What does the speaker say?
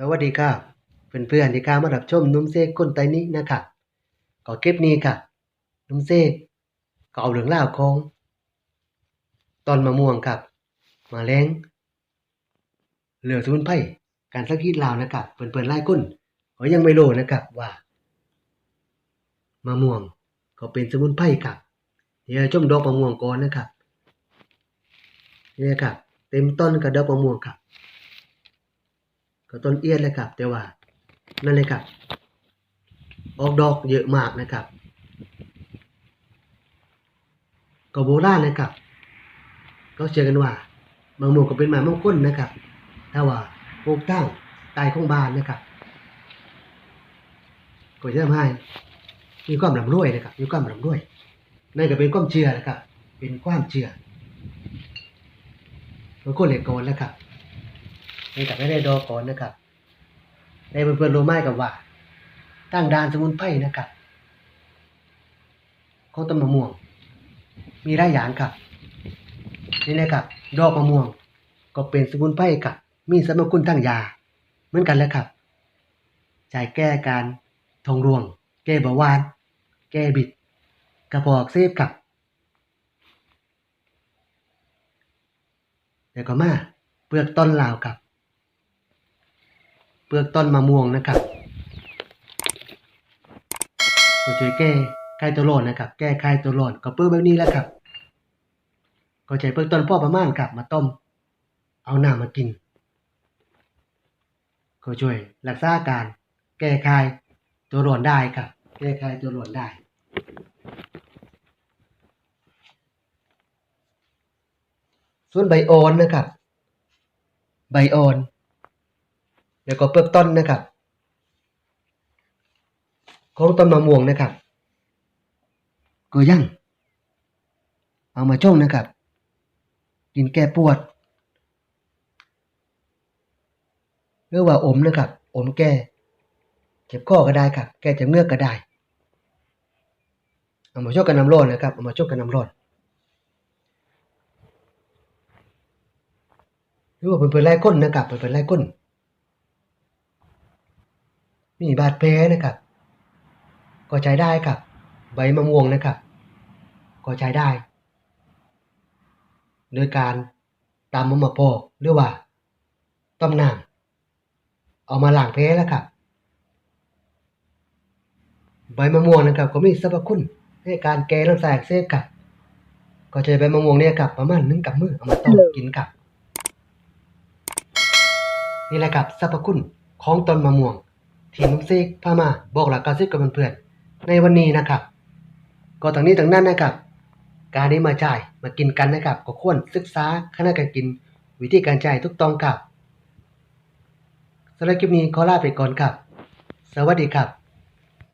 สวัสดีครับเพื่อนๆที่เข้ามารับชมนุ่มเซกคนไตนี้นะครับก็คลิปนี้ครับนุ่มเซกก็เอาเรื่องราวของต้นมะม่วงครับมาแรงเหลือสมุนไพรการสักทีลาวนะครับเพื่อนๆหลายคนก็ยังไม่รู้นะครับว่ามะม่วงก็เป็นสมุนไพรครับเดี๋ยวชมดอกมะม่วงก่อนนะครับนี่ครับเต็มต้นกับดอกมะม่วงครับ ก็ต้นเอี้ยนเลยครับ แต่ว่านั่นเลยครับ ออกดอกเยอะมากนะครับ ก็โบราณนะครับ ก็เชื่อกันว่าบางหมู่ก็เป็นหมามงคลนะครับถ้าว่าปลูกตั้งตายของบ้านนะครับก็จะทำให้มีความร่ำรวยนะครับมีความร่ำรวยนั่นก็เป็นความเชื่อนะครับ เป็นความเชื่อบางคนเรียกโกนแล้วครับ นี่กับไม่ได้ดอก่อนนะครับในเพื่อนๆรู้ไหมกับว่า ตั้งด่านสมุนไพรนะครับของต้นมะม่วง มีหลายอย่างครับ นี่นะครับ ดอกมะม่วง ก็เป็นสมุนไพรครับ มีสรรพคุณทางยา เหมือนกันแล้วครับใช้แก้การทองรวง แก้เบาหวาน แก้บิด กระเพาะอักเสบครับแล้วก็มาเปลือกต้นลาวครับ เปลือกต้นมะม่วงนะครับก็ช่วยแก้ไข้ตัวร้อนนะครับ แก้ไข้ตัวร้อนก็เปลือกแบบนี้แหล้วครับ ก็ใช้เปลือกต้นพ่อประมาณครับ มาต้ม เอาหน้ำมากิน ก็ช่วยรักษาอาการ แก้ไข้ตัวร้อนได้ครับ แก้ไข้ตัวร้อนได้ส่วนใบอ่อนนะครับ ใบอ่อน แล้วก็เปลือกต้นนะครับ ของต้นมะม่วงนะครับ ก็ยังเอามาช่งนะครับ กินแก้ปวด หรือว่าอมนะครับ อมแก้เจ็บข้อก็ได้ครับ แก้เจ็บเงือกก็ได้ เอามาช่วยกันน้ำร้อนนะครับ เอามาช่วยกันน้ำร้อนหรือว่าเป็นเป็นไล่ก้นนะครับเป็นเป็นไล่ก้น มีบาดแผลนะครับ ก็ใช้ได้ครับ ใบมะม่วงนะครับ ก็ใช้ได้ โดยการตามมะมะพอกหรือว่าต้มน้ำเอามาล้างแผลแล้วครับ ใบมะม่วงนะครับก็มีสรรพคุณในการแก้ลำไส้อักเสบครับก็ใช้ใบมะม่วงเนี่ยครับประมาณหนึ่งกำมือเอามาต้มกินครับนี่แหละครับสรรพคุณของต้นมะม่วง ทีนุ่มเซกพามาบอกหลักการซิบกับเพื่อนๆในวันนี้นะครับ ก็ต่างนี้ต่างนั้นนะครับ การนี้มาจ่ายมากินกันนะครับ ก็ควรศึกษาคณะการกิน วิธีการจ่ายทุกต้องครับสำหรับคลิปนี้ขอลาไปก่อนครับ สวัสดีครับ